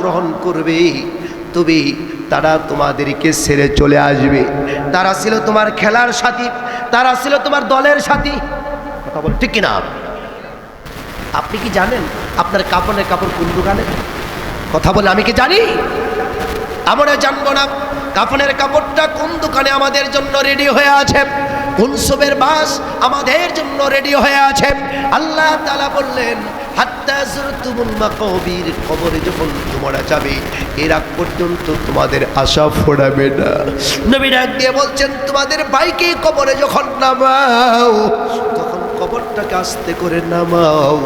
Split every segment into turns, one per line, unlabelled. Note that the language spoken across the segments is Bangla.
অংশগ্রহণ করবে তবে তারা তোমাদেরকে ছেড়ে চলে আসবে। তারা ছিল তোমার খেলার সাথী, তারা ছিল তোমার দলের সাথী। কথা বল, ঠিক কিনা? আপনি কি জানেন আপনার কাপড়ের কাপড় কোন দোকানে? কথা বলে, আমি কি জানি? আমরা জানব না কাফনের কাপড়টা কোন দোকানে আমাদের জন্য রেডি হয়ে আছে। কোন সবের বাস আমাদের জন্য রেডি হয়ে আছে। আল্লাহ তালা বললেন হাত্তা জুরতুমুল মাকাবির, কবরে যখন তোমরা যাবে পর্যন্ত তোমাদের আশা না। বলছেন, তোমাদের কবরে যখন নামাও, তখন কবরটাকে আস্তে করে নামাও।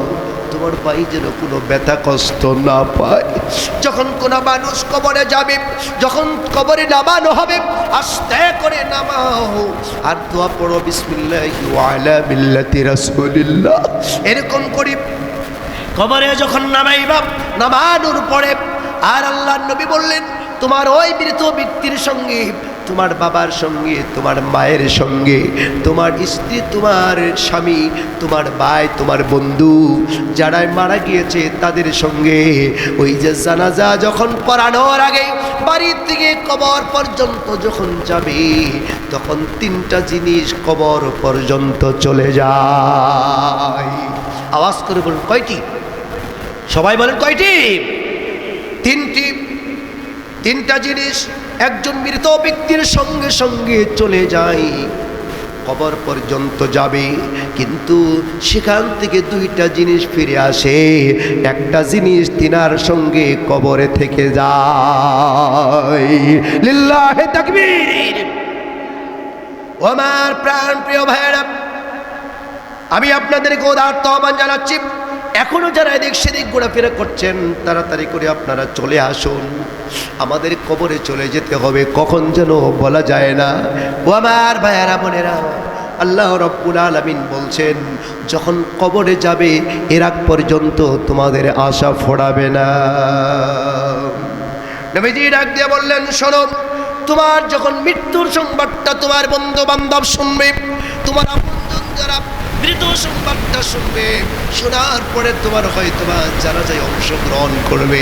তোমার ভাই যেন কোনো ব্যথা কষ্ট না পায়। যখন কোনো মানুষ কবরে যাবে, যখন কবরে নামানো হবে, আস্তে করে নামাও। আর দোয়া পড়ো, বিসমিল্লাহি এরকম করি কবরে যখন নামাইবা, নামানোর পরে আর আল্লাহ নবী বললেন, তোমার ওই মৃত ব্যক্তির সঙ্গে, তোমার বাবার সঙ্গে, তোমার মায়ের সঙ্গে, তোমার স্ত্রী, তোমার স্বামী, তোমার ভাই, তোমার বন্ধু, যারাই মারা গিয়েছে তাদের সঙ্গে। ওই যে জানাজা যখন পড়ানোর আগে বাড়ির থেকে কবর পর্যন্ত যখন যাবে, তখন তিনটা জিনিস কবর পর্যন্ত চলে যায়। আওয়াজ করে বলুন, কয়টি? সবাই বলেন, কয়টি? তিনটি। তিনটা জিনিস, একজন মৃত ব্যক্তির সঙ্গে সঙ্গে চলে যায়। কবর পর্যন্ত যাবে, কিন্তু সেখান থেকে দুইটা জিনিস ফিরে আসে। একটা জিনিস তিনার সঙ্গে কবরে থেকে যায়। আমার প্রাণ, প্রিয় ভাইয়েরা, আমি আপনাদেরকে উদার্ত আহ্বান জানাচ্ছি। এখনও যারা এদিক সেদিক ঘোরাফেরা করছেন, তাড়াতাড়ি করে আপনারা চলে আসুন। আমাদের কবরে চলে যেতে হবে, কখন যেন বলা যায় না। ও আমার ভাইয়ারা, বোনেরা, আল্লাহ রব্বুল আলমিন বলছেন, যখন কবরে যাবে, এর আগ পর্যন্ত তোমাদের আশা ফোড়াবে না। ডাক দিয়ে বললেন, শোনো, তোমার যখন মৃত্যুর সংবাদটা তোমার বন্ধু বান্ধব শুনবে, তোমার সংবাদটা শুনবে, শোনার পরে তোমার হয়তো বা জানাজায় অংশগ্রহণ করবে।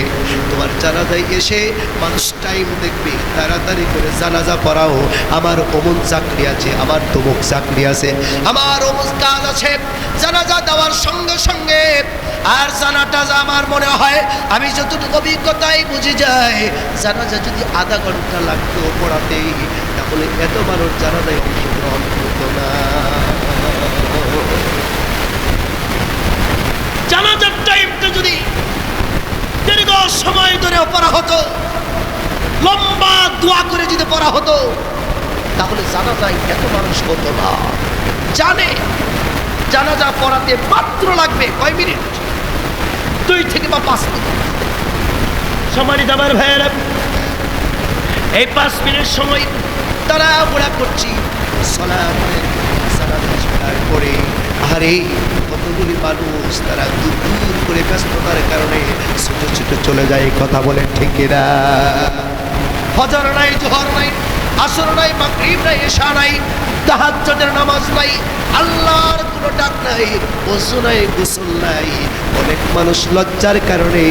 তোমার জানাজায় এসে মানুষ টাইম দেখবে, তাড়াতাড়ি করে জানাজা পড়াও। আমার অমুক চাকরি আছে, আমার তমুক চাকরি আছে, আমার অমুক কাজ আছে। জানাজা দেওয়ার সঙ্গে সঙ্গে আর জানাটা আমার মনে হয়, আমি যতটুকু অভিজ্ঞতাই বুঝে যাই, জানাজা যদি আধা ঘণ্টা লাগতো পড়াতেই, তাহলে এত মানুষ জানাজায় অংশগ্রহণ করতো না। জানাজার টাইমটা যদি দীর্ঘ সময় ধরে পড়া হতো লম্বা দোয়া করে যদি পড়া হতো তাহলে জানাজায় এত মানুষ হতো না জানে জানাজা পড়াতে মাত্র লাগবে কয় মিনিট দুই থেকে বা পাঁচ মিনিট সম্মানিত আমার ভাইয়েরা এই পাঁচ মিনিট সময় তারা ঘোরা করছি সলা করে সলার করে আরে কতগুলি মানুষ তারা দূর দূর করে ব্যস্ততার কারণে ছোট ছোট চলে যায় কথা বলে ঠিক হজর নাই, জোহর নাই, আসর নাই, মাগরিব নাই, এশা নাই, তাহাজ্জুদের নামাজ নাই, আল্লাহর কোনো ডাক নাই, ওযু নাই, গোসল নাই। অনেক মানুষ লজ্জার কারণে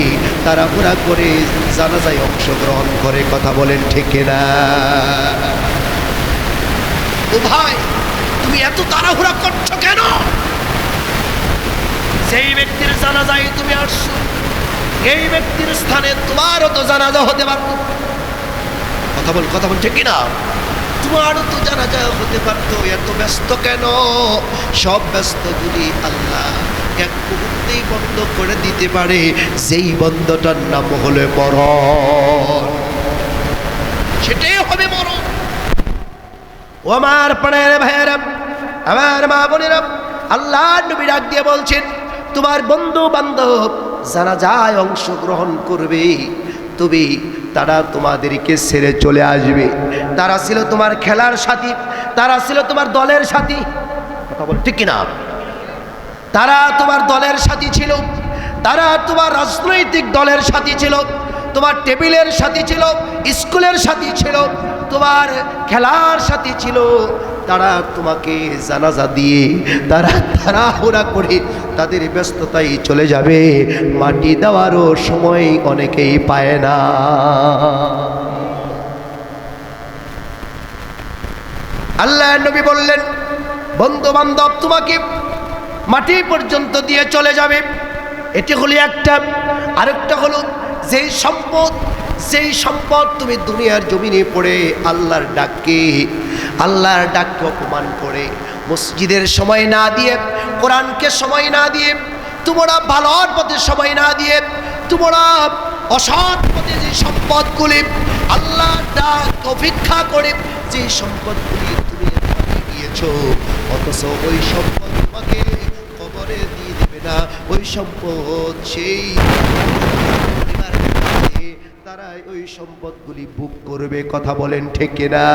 তারা পুরা করে জানাজায় অংশগ্রহণ করে কথা বলেন ঠিক না ও ভাই, তুমি এত তাড়াহুড়া করছ কেন? সেই ব্যক্তির জানাজায় তুমি আসছো, এই ব্যক্তির স্থানে তোমারও তো জানাজা হতে পারত। কথা বল কথা বল, ঠিক কিনা? তোমারও তো জানাজা হতে পারতো, এত ব্যস্ত কেন? সব ব্যস্তগুলি আল্লাহ এক মুহূর্তেই বন্ধ করে দিতে পারে, যেই বন্ধটার নাম হলে মরণ। সেটাই হবে মরণ। ও আমার প্রাণের ভাইয়েরা, আমার মা বোনেরা, আল্লাহ নবী ডাক দিয়ে বলছেন তোমার বন্ধু বান্ধব যারা যায় অংশগ্রহণ করবে, তুমি, তারা তোমাদেরকে ছেড়ে চলে আসবে। তারা ছিল তোমার খেলার সাথী, তারা ছিল তোমার দলের সাথী। কথা বল ঠিক কিনা? তারা তোমার দলের সাথী ছিল, তারা তোমার রাজনৈতিক দলের সাথী ছিল, তোমার টেবিলের সাথী ছিল, স্কুলের সাথী ছিল, তোমার খেলার সাথী ছিল। তারা তোমাকে জানাজা দিয়ে তারা তাড়াহুড়া করে তাদের ব্যস্ততায় চলে যাবে। মাটি দেওয়ারও সময় অনেকেই পায় না। আল্লাহ নবী বললেন বন্ধু বান্ধব তোমাকে মাটি পর্যন্ত দিয়ে চলে যাবে। এটি হলো একটা। আরেকটা হলো, যেই সম্পদ যেই সম্পদ তুমি দুনিয়ার জমিনে পড়ে আল্লাহর ডাককে আল্লাহর ডাককে অপমান করে। মসজিদের সময় না দিয়ে, কোরআনকে সময় না দিয়ে, তোমরা ভালোর পথে সময় না দিয়ে, তোমরা অসৎ পথে যে সম্পদগুলি আল্লাহ ডাক অপেক্ষা করে, যে সম্পদগুলি তুমি দিয়েছ, অথচ ওই সম্পদ তোমাকে কবরে দিয়ে দেবে না, ওই সম্পদ সেই পরিবার আছে, তারা ওই সম্পদগুলি বুক করবে কথা বলেন ঠিক না